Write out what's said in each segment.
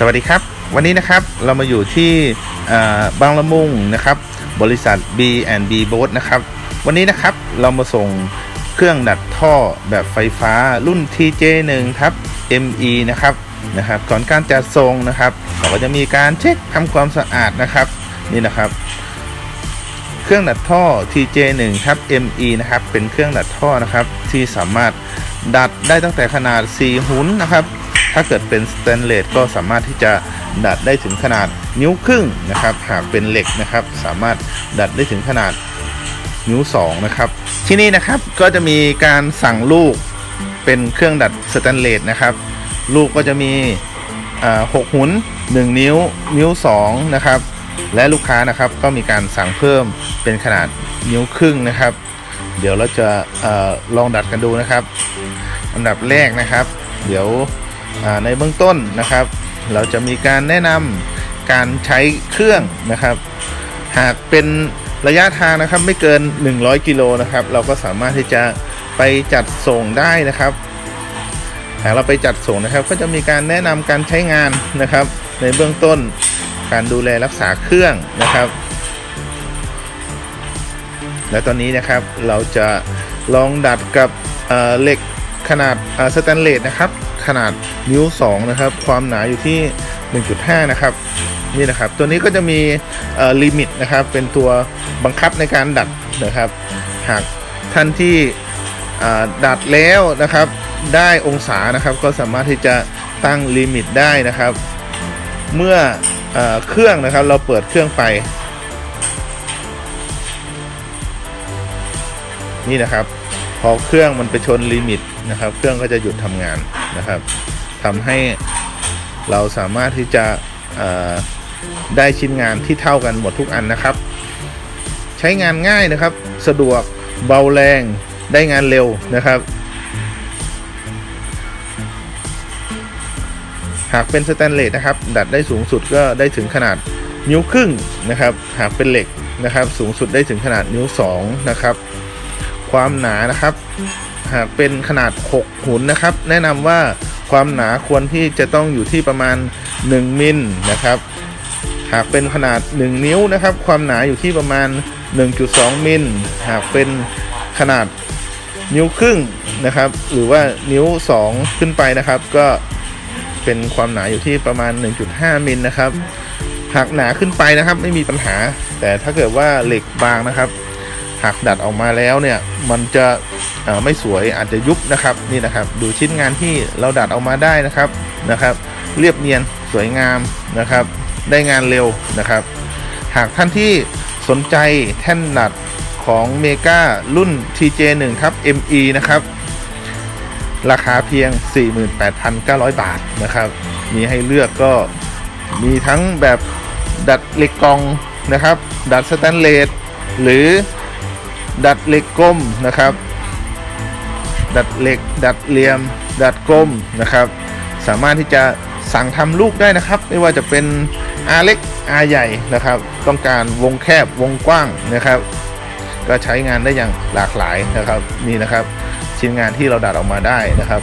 สวัสดีครับ วันนี้นะครับเรามาอยู่ที่บางละมุงนะครับ บริษัท B&B Boat นะครับ วันนี้นะครับเรามาส่งเครื่องดัดท่อแบบไฟฟ้ารุ่น TJ1 ครับ ME นะครับนะครับก่อนการจัดส่งนะครับเราก็จะมีการเช็คทำความสะอาดนะครับนี่นะครับ เครื่องดัดท่อ TJ1 ครับ ME นะครับเป็นเครื่องดัดท่อนะครับที่สามารถดัดได้ตั้งแต่ขนาด 4 หุนนะครับ ถ้าเกิดเป็นสแตนเลสก็สามารถที่จะดัดได้ถึงขนาดนิ้วครึ่งนะครับ หากเป็นเหล็กนะครับ สามารถดัดได้ถึงขนาดนิ้ว2นะครับที่นี่นะครับก็จะมีการสั่งลูกเป็นเครื่องดัดสแตนเลสนะครับ ลูกก็จะมีหกหุน1 นิ้ว นิ้ว2นะครับและลูกค้านะครับก็มีการสั่งเพิ่มเป็นขนาดนิ้วครึ่งนะครับ เดี๋ยวเราจะออลองดัดกันดูนะครับ อันดับแรกนะครับ เดี๋ยว ในเบื้องต้นนะครับ เราจะมีการแนะนำการใช้เครื่องนะครับ หากเป็นระยะทางนะครับไม่เกิน 100 กิโลนะครับ เราก็สามารถที่จะไปจัดส่งได้นะครับ หากเราไปจัดส่งนะครับ ก็จะมีการแนะนำการใช้งานนะครับ ในเบื้องต้นการดูแลรักษาเครื่องนะครับ และตอนนี้นะครับเราจะลองดัดกับเเหล็กขนาดสแตนเลสนะครับ ขนาดนิ้ว 2 นะครับ ความหนาอยู่ที่ 1.5 นะครับนี่นะครับตัวนี้ก็จะมีลิมิตนะครับเป็นตัวบังคับในการดัดนะครับ หากท่านที่ดัดแล้วนะครับ ได้องศานะครับก็สามารถที่จะตั้งลิมิตได้นะครับ เมื่ออเครื่องนะครับเราเปิดเครื่องไป นี่นะครับ พอเครื่องมันไปชนลิมิตนะครับ เครื่องก็จะหยุดทำงาน นะครับทำให้เราสามารถที่จะได้ชิ้นงานที่เท่ากันหมดทุกอันนะครับ ใช้งานง่ายนะครับ สะดวกเบาแรงได้งานเร็วนะครับ หากเป็นสแตนเลสนะครับ ดัดได้สูงสุดก็ได้ถึงขนาดนิ้วครึ่งนะครับ หากเป็นเหล็กนะครับ สูงสุดได้ถึงขนาดนิ้ว2นะครับ ความหนานะครับ หากเป็นขนาด 6 หุนนะครับ แนะนำว่าความหนาควรที่จะต้องอยู่ที่ประมาณ 1 มิลนะครับ หากเป็นขนาด 1 นิ้วนะครับ ความหนาอยู่ที่ประมาณ 1.2 มิล หากเป็นขนาดนิ้วครึ่งนะครับ หรือว่านิ้ว 2 ขึ้นไปนะครับ ก็เป็นความหนาอยู่ที่ประมาณ 1.5 มิลนะครับ หากหนาขึ้นไปนะครับ ไม่มีปัญหา แต่ถ้าเกิดว่าเหล็กบางนะครับ หากดัดออกมาแล้วเนี่ยมันจะไม่สวยอาจจะยุบนะครับนี่นะครับ ดูชิ้นงานที่เราดัดออกมาได้นะครับนะครับ เรียบเนียนสวยงามนะครับ ได้งานเร็วนะครับ หากท่านที่สนใจแท่นดัดของเมการุ่น TJ1 ครับ ME นะครับ ราคาเพียง 48,900 บาทนะครับ มีให้เลือกก็มีทั้งแบบดัดเหล็กกองนะครับ ดัดสแตนเลสหรือ ดัดเหล็กกลมนะครับ ดัดเหล็ก ดัดเหลี่ยม ดัดกลมนะครับ สามารถที่จะสั่งทำลูกได้นะครับ ไม่ว่าจะเป็นอาเล็กอาใหญ่นะครับ ต้องการวงแคบวงกว้างนะครับ ก็ใช้งานได้อย่างหลากหลายนะครับนี่นะครับ ชิ้นงานที่เราดัดออกมาได้นะครับ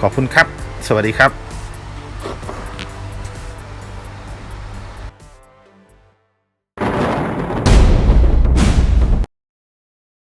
ขอบคุณครับ สวัสดีครับ